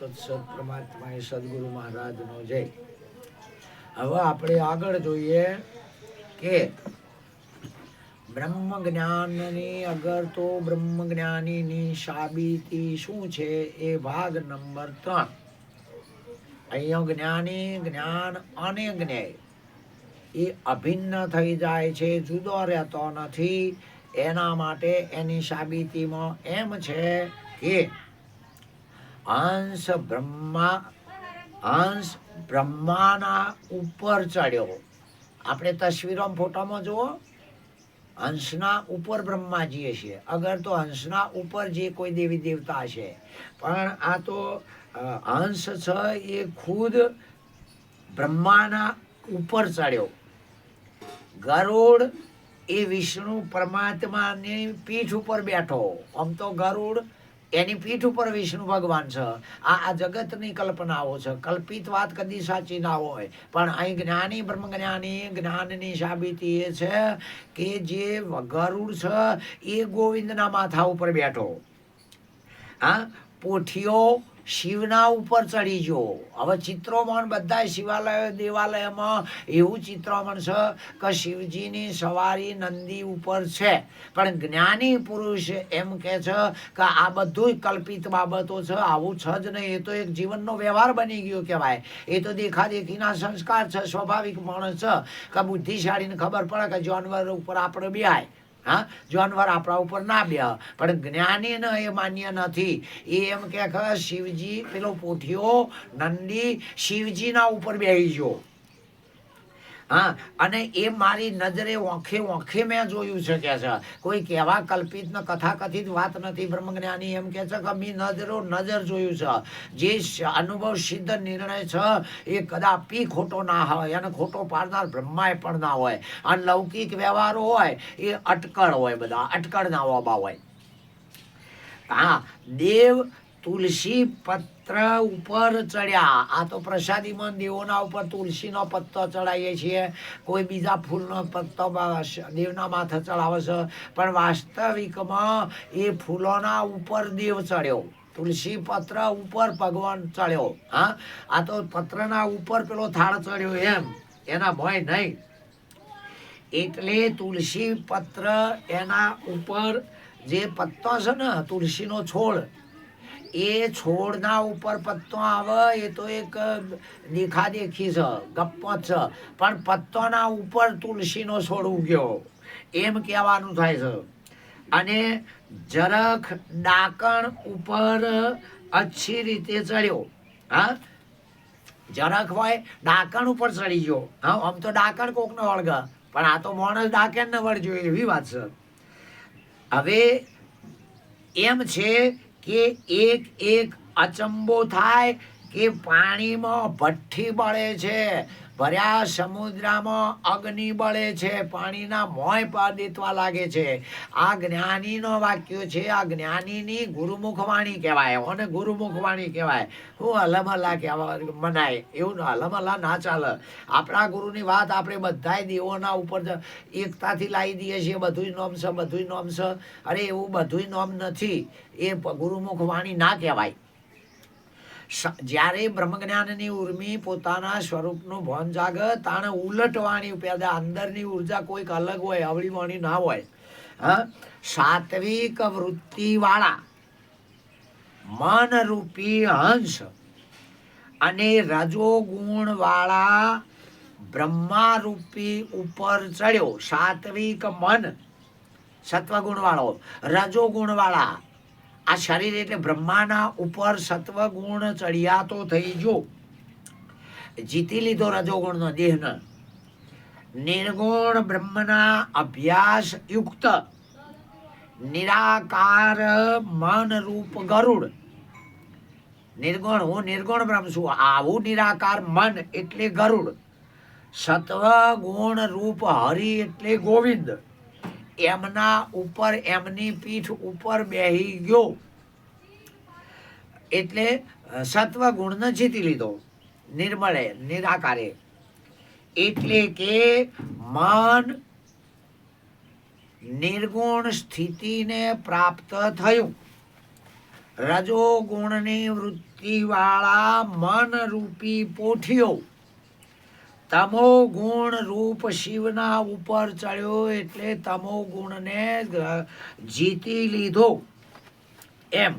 તત્સત પરમાત્મા એ સદગુરુ મહારાજનો જય. હવે આપણે આગળ જોઈએ કે બ્રહ્મ જ્ઞાનની અગર તો બ્રહ્મ જ્ઞાનીની સાબિતી શું છે એ ભાગ નંબર ત્રણ. અહીંયા જ્ઞાની, જ્ઞાન અને જ્ઞેય એ અભિન્ન થઈ જાય છે, જુદો રહેતો નથી. એના માટે એની સાબિતીમાં એમ છે કે અંશ બ્રહ્મા અંશ બ્રહ્માના ઉપર ચડ્યો. આપણે તસવીરોમાં ફોટામાં જુઓ. હંસના ઉપર બ્રહ્માજી છીએ. અગર તો હંસના ઉપર જે કોઈ દેવી દેવતા છે. પણ આ તો હંસ છે એ ખુદ બ્રહ્માના ઉપર ચડ્યો. ગરુડ એ વિષ્ણુ પરમાત્માની પીઠ ઉપર બેઠો. આમ તો ગરુડ એની પીઠ ઉપર વિષ્ણુ ભગવાન છે. આ આ જગતની કલ્પનાઓ છે. કલ્પિત વાત કદી સાચી ના હોય. પણ અહીં જ્ઞાની, બ્રહ્મ જ્ઞાની, જ્ઞાનની સાબિતી એ છે કે જે ગરુડ છે, એ ગોવિંદના માથા ઉપર બેઠો. હા? પોઠિયો શિવના ઉપર ચડી જો. હવે ચિત્રોમાં બધા શિવાલય, દેવાલયમાં એવું ચિત્રોમણ છે કે શિવજીની સવારી નંદી ઉપર છે. પણ જ્ઞાની પુરુષ એમ કે છે કે આ બધું કલ્પિત બાબતો છે, આવું છે જ નહીં. એ તો એક જીવનનો વ્યવહાર બની ગયો કહેવાય. એ તો દેખાદેખીના સંસ્કાર છે, સ્વાભાવિક માણસ છે. કે બુદ્ધિશાળીને ખબર પડે કે જાનવર ઉપર આપણે બેહાય. હા? જાનવર આપણા ઉપર ના બે પણ જ્ઞાની ન, એ માન્ય નથી. એ એમ કે શિવજી, પેલો પોઠિયો નંદી, શિવજીના ઉપર બેહી ગયો. હા, અને એ મારી નજરે ઓંખે ઓંખે મેં જોયું છે કે છે. કોઈ કહેવા કલ્પિત ને કથા કથિત વાત નથી, બ્રહ્મજ્ઞાની એમ કે છે કે મેં નજરો નજર જોયું છે. જે અનુભવ સિદ્ધ નિર્ણય છે, એ કદાપી ખોટો ના હોય અને ખોટો પાડનાર બ્રહ્માય પણ ના હોય. અને લૌકિક વ્યવહારો હોય, એ અટકળ હોય બધા અટકળ ના હોય. હા, દેવ તુલસી પત્ર ઉપર ચડ્યા. આ તો પ્રસાદીમાં દેવોના ઉપર તુલસીનો પત્તો ચડાવીએ છીએ. કોઈ બીજા ફૂલનો પત્તો દેવના માથે ચડાવે છે. પણ વાસ્તવિકમાં એ ફૂલોના ઉપર દેવ ચડ્યો. તુલસી પત્ર ઉપર ભગવાન ચડ્યો. હા? આ તો પત્રના ઉપર પેલો થાળ ચડ્યો એમ. એના ભય નહીં. એટલે તુલસી પત્ર એના ઉપર જે પત્તો છે ને, તુલસીનો છોડ એ છોડના ઉપર પત્તો આવે, એ તો એક દેખાદેખી છે ગપ્પો છે. પણ પત્તોના ઉપર તુલસીનો છોડ ઉગ્યો. એમ કહેવાનું થાય છે. અને જરખ ડાકણ ઉપર અચ્છી રીતે ચડ્યો. હા? જરખ હોય, ડાકણ ઉપર ચડી ગયો. હા, આમ તો ડાકણ કોકનો વળગ પણ આ તો માણસ ડાકણ ને વળજો એવી વાત છે. હવે એમ છે કે એક એક અચંબો થાય કે પાણીમાં ભઠ્ઠી બળે છે. ભર્યા સમુદ્રમાં અગ્નિ બળે છે, પાણીના મોય પર દેતવા લાગે છે. આ જ્ઞાનીનો વાક્ય છે, આ જ્ઞાનીની ગુરુમુખ વાણી કહેવાય. અને ગુરુમુખ વાણી કહેવાય. હું હલમલા કહેવા મનાય. એવું ના, અલમલ્લા ના ચાલે. આપણા ગુરુની વાત આપણે બધાય દેવોના ઉપર એકતાથી લાવી દઈએ છીએ. બધું નોમ છે બધું નોમ છે અરે એવું બધું નોમ નથી. એ ગુરુમુખ વાણી ના કહેવાય. જ્યારે બ્રહ્મજ્ઞાનની ઉર્મી પોતાના સ્વરૂપનું ભાન જાગ, તાણે ઉલટવાની પેદા અંદરની ઊર્જા કોઈક અલગ હોય, અવળી વાણી ના હોય. હા? સાત્વિક વૃત્તિવાળા, મનરૂપી મન રૂપી હંસ અને રજોગુણવાળા બ્રહ્મારૂપી બ્રહ્મા રૂપી ઉપર ચડ્યો. સાત્વિક મન સત્વગુણ વાળો રજોગુણ વાળા આ શરીર એટલે બ્રહ્માના ઉપર સત્વગુણ ચડિયાતો થઈ જો જીતી લીધો રજોગુણનો દેહનો. નિર્ગુણ બ્રહ્મના અભ્યાસ યુક્ત. નિરાકાર મન રૂપ ગરુડ. નિર્ગુણ, હું નિર્ગુણ બ્રહ્મ છું. આવું નિરાકાર મન એટલે ગરુડ. સત્વ ગુણ રૂપ હરિ એટલે ગોવિંદ. એમના ઉપર, એમની પીઠ ઉપર બેહી ગયો. એટલે સત્વ ગુણને જીતી લીધો. નિર્મળે, નિરાકારે. એટલે કે મન નિર્ગુણ સ્થિતિને પ્રાપ્ત થયું. રજોગુણની વૃત્તિવાળા મન રૂપી પોઠિયો તમો ગુણ રૂપ શિવના ઉપર ચડ્યો એટલે તમો ગુણને જીતી લીધો. એમ.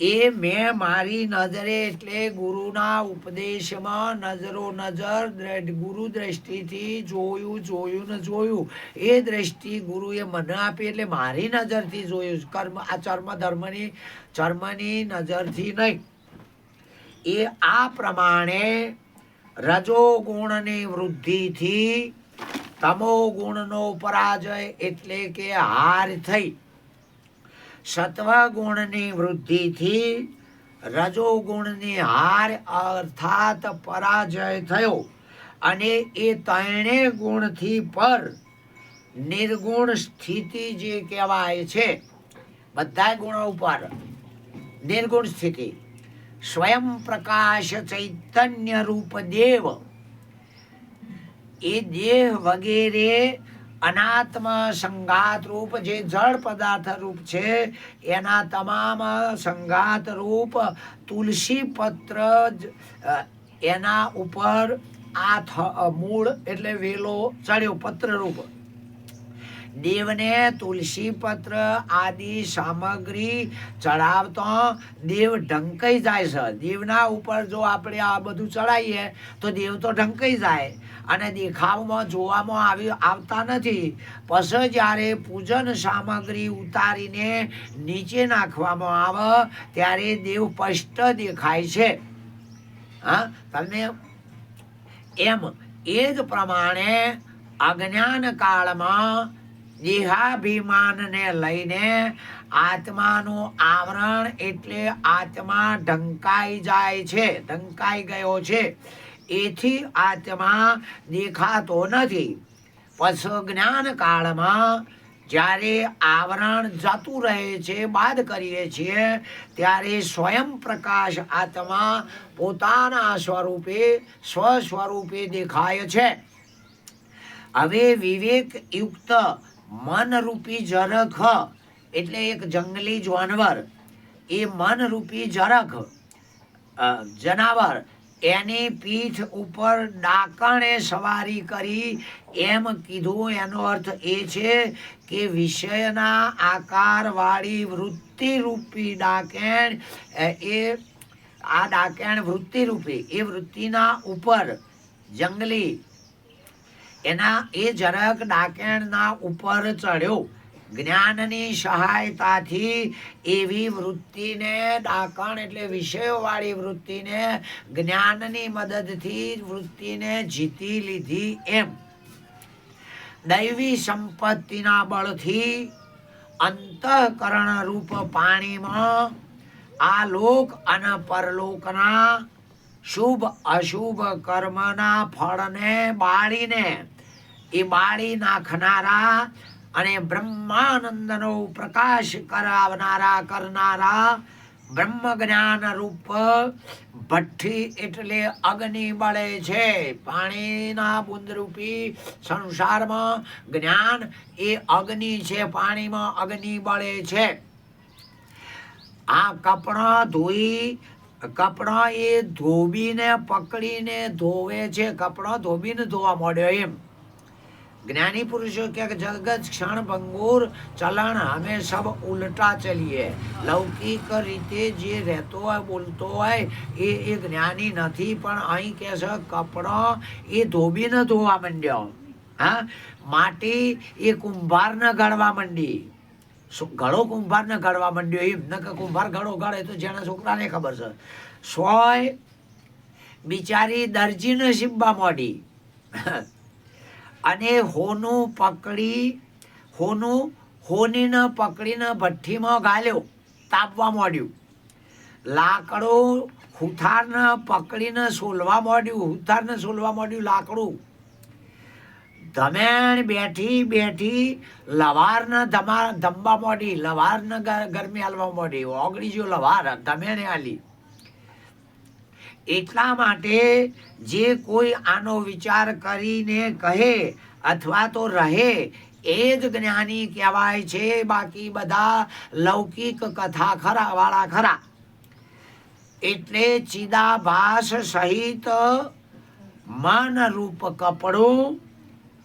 એ મેં મારી નજરે એટલે ગુરુના ઉપદેશમાં નજરો નજર ગુરુ દ્રષ્ટિથી જોયું જોયું ને જોયું. એ દ્રષ્ટિ ગુરુએ મને આપી એટલે મારી નજરથી જોયું. કર્મ, આ ચર્મ ધર્મની, ચર્મની નજરથી નહીં. એ આ પ્રમાણે રજો ગુણની વૃદ્ધિથી તમો ગુણનો પરાજય એટલે કે હાર થઈ. સત્વ ગુણની વૃદ્ધિથી રજોગુણની હાર અર્થાત પરાજય થયો અને એ ત્રણે ગુણથી પર નિર્ગુણ સ્થિતિ જે કહેવાય છે બધા ગુણો ઉપર નિર્ગુણ સ્થિતિ. સ્વયં પ્રકાશ ચૈતન્ય રૂપ દેવ. એ દેહ વગેરે અનાત્મ સંગાત રૂપ જે જળ પદાર્થ રૂપ છે, એના તમામ સંગાત રૂપ તુલસી પત્ર એના ઉપર આ મૂળ એટલે વેલો ચડ્યો પત્ર રૂપ. દેવને તુલસી પત્ર આદિ સામગ્રી ચડાવતો દેવ ઢંકાઈ જાય છે. દેવના ઉપર જો આપણે આ બધું ચડાવીએ તો દેવ તો ઢંકાઈ જાય અને દેખાવમાં જોવામાં આવી આવતા નથી. પછી જ્યારે પૂજન સામગ્રી ઉતારીને નીચે નાખવામાં આવે ત્યારે દેવ સ્પષ્ટ દેખાય છે. હા, તમને એમ એ જ પ્રમાણે અજ્ઞાન કાળમાં દેહાભિમાનને લઈને આત્માનું આવરણ એટલે આત્મા ઢંકાઈ જાય છે, ઢંકાઈ ગયો છે. એથી આત્મા દેખાતો નથી. પશુ જ્ઞાન કાળમાં જ્યારે આવરણ જતું રહે છે, બાદ કરીએ છીએ, ત્યારે સ્વયં પ્રકાશ આત્મા પોતાના સ્વરૂપે સ્વ સ્વરૂપે દેખાય છે. હવે વિવેક યુક્ત મનરૂપી જરખ. એટલે એક જંગલી જાનવર. એ મનરૂપી જરખ જનાવર, એની પીઠ ઉપર ડાકણે સવારી કરી એમ કીધું. એનો અર્થ એ છે કે વિષયના આકારવાળી વૃત્તિરૂપી ડાકેણ એ, આ ડાકેણ વૃત્તિરૂપી, એ વૃત્તિના ઉપર જંગલી એના એ જરાક ડાકેણના ઉપર ચડ્યો. જ્ઞાનની સહાયતાથી એવી વૃત્તિને ડાકણ એટલે વિષયોવાળી વૃત્તિને જ્ઞાનની મદદથી વૃત્તિને જીતી લીધી એમ. દૈવી સંપત્તિના બળથી અંતઃકરણ રૂપ પાણીમાં આ લોક અને પરલોકના શુભ અશુભ કર્મના ફળને બાળીને એ બાળી નાખનારા અને બ્રહ્માનંદનો પ્રકાશ કરાવનારા, કરનારા બ્રહ્મ જ્ઞાન રૂપ ભઠ્ઠી એટલે અગ્નિ બળે છે. પાણીના બુંદરૂપી સંસારમાં જ્ઞાન એ અગ્નિ છે, પાણીમાં અગ્નિ બળે છે. આ કપડાં ધોઈ, કપડાં એ ધોબીને પકડીને ધોવે છે. કપડા ધોબીને ધોવા માંડ્યો એમ. જ્ઞાની પુરુષો કે જગત ક્ષણ ભંગુર, ચલણ હમે સબ ઉલટા ચલીએ. લૌકિક રીતે જે રહેતો હોય, બોલતો હોય, એ એ જ્ઞાની નથી, પણ અહીં કહે છે, કપડો એ ધોબી ન ધોવા માંડ્યો. હા? માટી એ કુંભારને ગળવા માંડી. ઘડો કુંભારને ગળવા માંડ્યો એમ. ન કે કુંભાર ઘડો ગળે તો જેના છોકરાને ખબર છે. સોય બિચારી દરજીને શીબવા માંડી. અને હોનું પકડી, હોનું, હોનીને પકડીને ભઠ્ઠીમાં ગાલ્યો, તાપવા માંડ્યું. લાકડું હુથારને પકડીને સોલવા માંડ્યું, હુથારને સોલવા માંડ્યું લાકડું. ધમેણ બેઠી બેઠી લવારને ધમા ધમવા માંડી, લવારને ગરમી હાલવા માંડી, ઓગળી જો લવાર, ધમેણે હાલી એટલા માટે જે કોઈ આનો વિચાર કરીને કહે અથવા તો રહે, એ જ જ્ઞાની કહેવાય છે બાકી બધા લૌકિક કથા ખરા, વાળા ખરા. એટલે ચિદાભાસ સહિત મન રૂપ કપડું,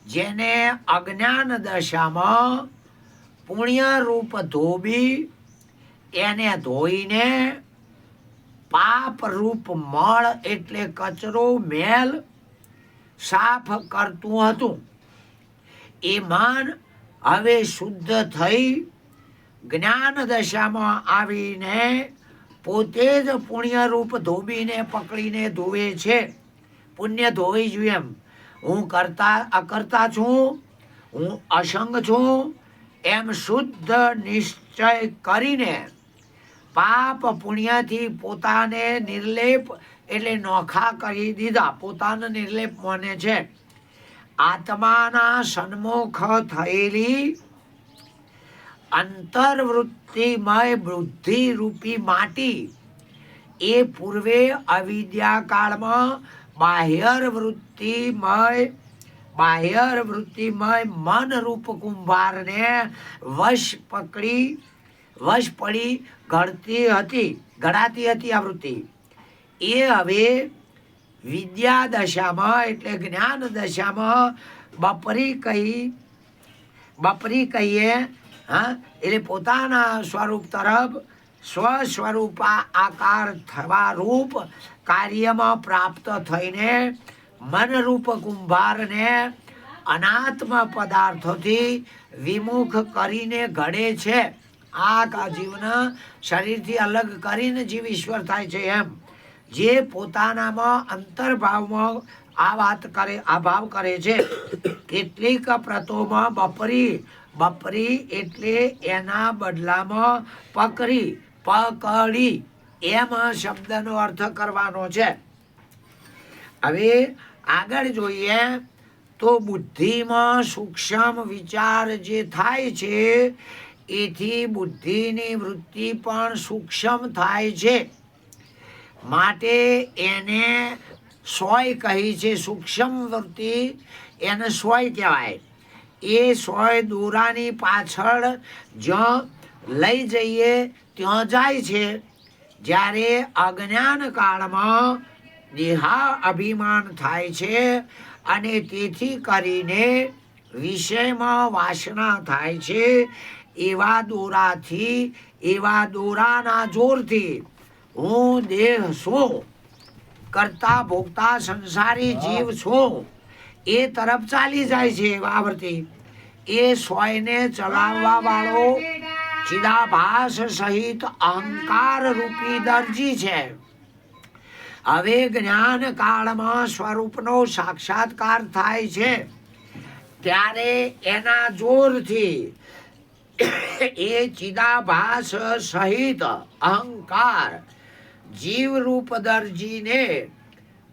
જેને અજ્ઞાન દશામાં પુણ્ય રૂપ ધોબી, એને ધોઈને પાપ રૂપ મળ એટલે કચરો મેલ સાફ કરતું હતું. એ માન હવે શુદ્ધ થઈ જ્ઞાન દશામાં આવીને પોતે જ પુણ્ય રૂપ ધોબીને પકડીને ધોવે છે. પુણ્ય ધોવી જોઈએ એમ. હું કરતા અકર્તા છું, હું અસંગ છું, એમ શુદ્ધ નિશ્ચય કરીને પાપ પુણ્યથી પોતાને નિર્લેપ એટલે નોખા કરી દીધા. પોતાને નિર્લેપ માને છે? આત્માના સન્મુખ થયેલી અંતર્વૃત્તિમય વૃદ્ધિ રૂપી માટી. એ પૂર્વે અવિદ્યાકાળમાં બાહ્યર વૃત્તિમય બાહ્યર વૃત્તિમય મન રૂપ કુંભારને વશ પકડી, વશ પડી ઘડતી હતી ઘડાતી હતી આ વૃત્તિ. એ હવે વિદ્યા દશામાં એટલે જ્ઞાન દશામાં બપરી કહી, બપરી કહીએ, હા, એટલે પોતાના સ્વરૂપ તરફ સ્વ સ્વરૂપા આકાર થવા રૂપ કાર્યમાં પ્રાપ્ત થઈને મનરૂપ કુંભારને અનાત્મ પદાર્થોથી વિમુખ કરીને ઘડે છે. આ જીવને શરીરથી અલગ કરીને જીવ ઈશ્વર થાય છે એમ. જે પોતાનામાં અંતર્ભાવમાં આ વાત કરે, આ ભાવ કરે છે. કેટલીક પ્રતોમાં બપરી બપરી એટલે એના બદલામાં પકડી પકડી. એમ શબ્દનો અર્થ કરવાનો છે. હવે આગળ જોઈએ તો બુદ્ધિમાં સૂક્ષ્મ વિચાર જે થાય છે એથી બુદ્ધિની વૃત્તિ પણ સૂક્ષ્મ થાય છે. માટે એને સોય કહી છે, સૂક્ષ્મ વૃત્તિ એને સોય કહેવાય. એ સોય દોરાની પાછળ જ્યાં લઈ જઈએ ત્યાં જાય છે. જ્યારે અજ્ઞાન કાળમાં દેહા અભિમાન થાય છે અને તેથી કરીને વિષયમાં વાસના થાય છે. એવા દોરાથી એવા દોરાના જોરથી હું દેહ છું કરતા ભોગતા સંસારી જીવ છું. એ તરફ ચાલી જાય છે વાવરતી એ સ્વયને ચલાવવા વાળો ચિદાભાસ સહિત અહંકાર રૂપી દરજી છે. હવે જ્ઞાન કાળમાં સ્વરૂપનો સાક્ષાત્કાર થાય છે. ત્યારે એના જોરથી એ ચિદાભાસ સહિત અહંકાર જીવરૂપ દરજીને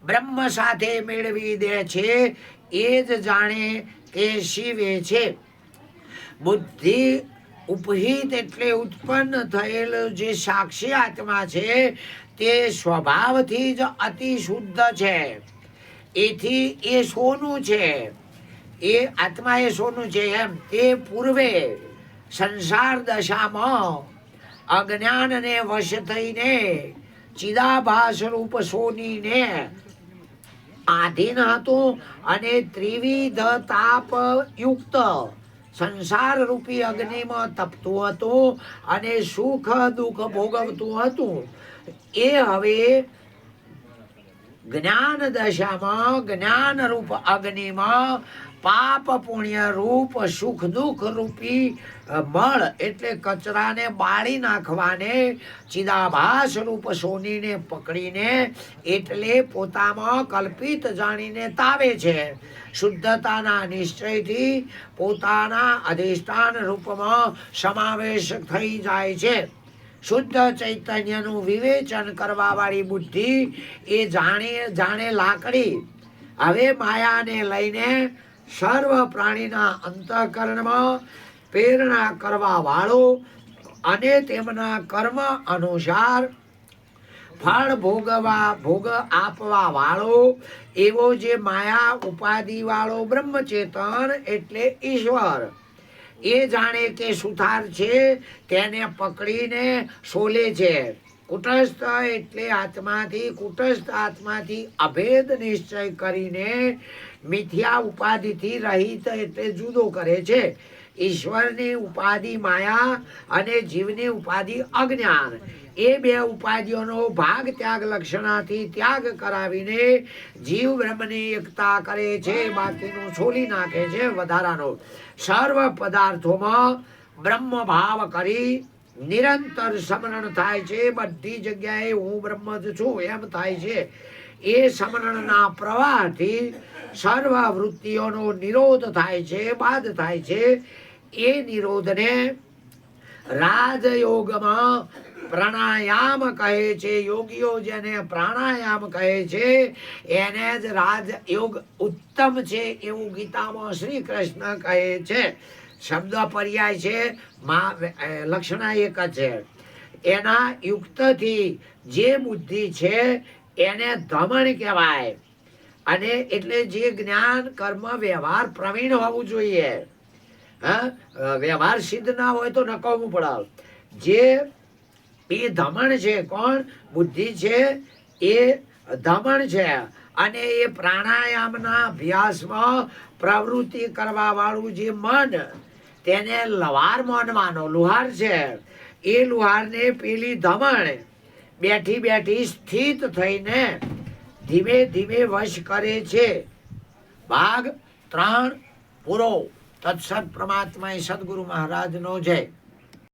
બ્રહ્મ સાથે મેળવી દે છે, એ જ જાણે કે શિવે છે. બુદ્ધિ ઉપહિત એટલે ઉત્પન્ન થયેલ જે સાક્ષી આત્મા છે, તે સ્વભાવથી જ અતિ શુદ્ધ છે. એથી એ સોનું છે. એ આત્મા એ સોનું છે એમ. તે પૂર્વે સંસાર દશામાં અજ્ઞાનને વશ થઈને ચિદાભાસ રૂપ સોનીને આધીન હતું અને ત્રિવિધ તાપ યુક્ત સંસાર રૂપી અગ્નિમાં તપતું હતું અને સુખ દુઃખ ભોગવતું હતું. એ હવે જ્ઞાન દશામાં જ્ઞાન રૂપ અગ્નિમાં પાપ પુણ્ય રૂપ, સુખ દુઃખ રૂપી મળ એટલે કચરાને બાળી નાખવાને, ચિદાભાસ રૂપ સોનીને પકડીને એટલે પોતામાં કલ્પિત જાણીને તાવે છે. શુદ્ધતાના નિશ્ચયથી પોતાના અધિષ્ઠાન રૂપમાં સમાવેશ થઈ જાય છે. શુદ્ધ ચૈતન્યનું વિવેચન કરવા વાળી બુદ્ધિ એ જાણે જાણે લાકડી. હવે માયાને લઈને સર્વ પ્રાણીના અંતઃકરણમાં પ્રેરણા કરવા વાળો અને તેમના કર્મ અનુસાર ફળ ભોગવા ભોગ આપવા વાળો એવો જે માયા ઉપાધિ વાળો બ્રહ્મચેતન એટલે ઈશ્વર. એ જાણે કે સુથાર છે, તેને પકડીને સોલે છે. કુટસ્થ એટલે આત્માથી, કુટસ્થ આત્માથી અભેદ નિશ્ચય કરીને મિથ્યા ઉપાધિથી રહિત એટલે જુદો કરે છે. ઈશ્વરની ઉપાધિ માયા અને જીવની ઉપાધિ અજ્ઞાન. એ બે ઉપાધિઓનો ભાગ ત્યાગ લક્ષણાથી ત્યાગ કરાવીને જીવ બ્રહ્મની એકતા કરે છે. બાકીનું છોલી નાખે છે વધારાનો. સર્વ પદાર્થોમાં બ્રહ્મ ભાવ કરી નિરંતર સમરણ થાય છે. બધી જગ્યાએ હું બ્રહ્મ જ છું, એમ થાય છે. એ સમરણના પ્રવાહથી સર્વ વૃત્તિઓનો નિરોધ થાય છે, બાદ થાય છે. એ નિરોધને રાજયોગમાં પ્રાણાયામ કહે છે. યોગીઓ જેને પ્રાણાયામ કહે છે, એને જ રાજયોગ ઉત્તમ છે એવું ગીતામાં શ્રી કૃષ્ણ કહે છે. શબ્દ પર્યાય છે, મા લક્ષણા એક છે. એના યુક્તથી જે બુદ્ધિ છે એને ધમણ કહેવાય. અને એટલે જે જ્ઞાન, કર્મ, વ્યવહાર પ્રવીણ હોવું જોઈએ. હા? વ્યવહાર સિદ્ધ ના હોય તો નકામું પડાવ. જે, એ ધમણ છે કોણ? બુદ્ધિ છે. એ ધમણ છે. અને એ પ્રાણાયામના અભ્યાસમાં પ્રવૃત્તિ કરવા વાળું જે મન, તેને લવાર માનવાનો લુહાર છે. એ લુહારને પેલી ધમણ. બેઠી બેઠી સ્થિત થઈને ધીમે ધીમે વશ કરે છે. ભાગ ત્રણ પૂરો. તત્સત પરમાત્મા સદગુરુ મહારાજનો જય.